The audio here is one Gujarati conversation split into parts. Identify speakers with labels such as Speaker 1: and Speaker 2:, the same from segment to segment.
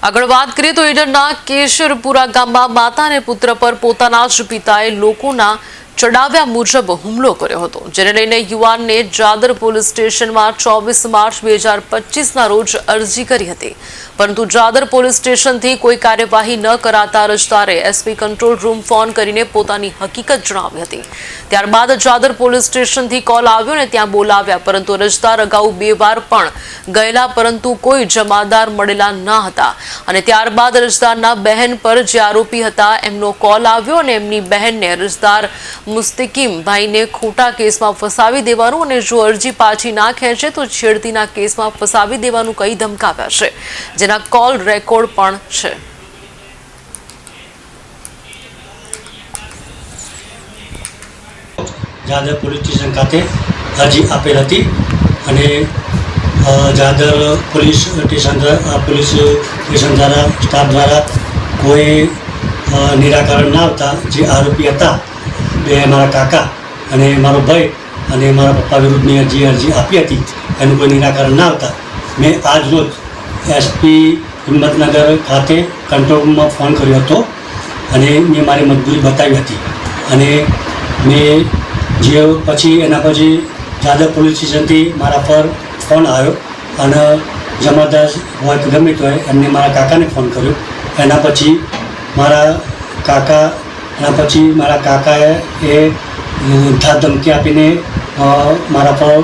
Speaker 1: આગળ વાત કરીએ તો ઈડરના કેશરપુરા ગામમાં માતા અને પુત્ર પર પોતાના જ પિતાએ લોકોના ચડાવ્યા મુજબ હુમલો કર્યો હતો, જેને લઈને યુવાનને જાદર પોલીસ સ્ટેશનમાં ચોવીસ માર્ચ બે હજાર પચીસના રોજ અરજી કરી હતી. પરંતુ જાદર પોલીસ સ્ટેશનથી કોઈ કાર્યવાહી ન કરાતા અરજદારે એસપી કંટ્રોલ રૂમ ફોન કરીને પોતાની હકીકત જણાવી હતી. ત્યારબાદ જાદર પોલીસ સ્ટેશનથી કોલ આવ્યો ને ત્યાં બોલાવ્યા, પરંતુ અરજદાર અગાઉ બે વાર પણ ગયેલા, પરંતુ કોઈ જમાદાર મળેલા ન હતા. અને ત્યારબાદ અરજદારના બહેન પર જે આરોપી હતા, એમનો કોલ આવ્યો અને એમની બહેનને અરજદાર મુસ્તકીમ ભાઈને ખોટા કેસમાં ફસાવી દેવાનું અને જો અરજી પાછી ના ખેંચે તો છેડતીના કેસમાં ફસાવી દેવાનું કહી ધમકાવ્યા છે. જેના કોલ રેકોર્ડ પણ છે.
Speaker 2: જાદર પોલીસ સ્ટેશન ખાતે અરજી આપેલ હતી અને Jadar police station police station દ્વારા, સ્ટાફ દ્વારા કોઈ નિરાકરણ ના આવતા જે આરોપી હતા બે મારા કાકા અને મારો ભાઈ અને મારા પપ્પા વિરુદ્ધની જે અરજી આપી હતી. એનું કોઈ નિરાકરણ ના આવતા. મેં આજ રોજ એસપી હિંમતનગર ખાતે કંટ્રોલ રૂમમાં ફોન કર્યો હતો અને મેં મારી મજબૂરી બતાવી હતી. અને મેં જે પછી એના પછી જાદવ પોલીસ સ્ટેશનથી મારા પર ફોન આવ્યો અને જમાદાર હોય કે ગમે તો હોય એમને મારા કાકાને ફોન કર્યો. એના પછી મારા કાકા એના પછી મારા કાકાએ એ ધાક ધમકી આપીને મારા પર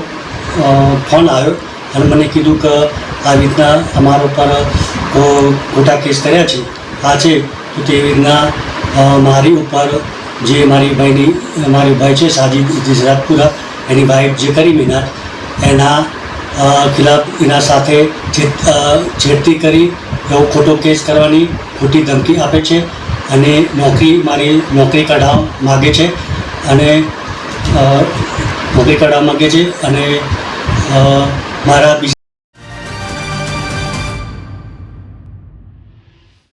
Speaker 2: ફોન આવ્યો અને મને કીધું કે આવી રીતના અમારા ઉપર ખોટા કેસ કર્યા છે. આ છે, તો તેવી રીતના મારી ઉપર જે મારી ભાઈની, મારી ભાઈ છે સાજી રાજપુરા એની વાઈફ જે કરી મહેનત એના ખિલાફ એના સાથે છેડતી કરી, એવો ખોટો કેસ કરવાની ખોટી ધમકી આપે છે. અને નોકરી મારી નોકરી કાઢવા માગે છે અને નોકરી કાઢવા માગે છે અને મારા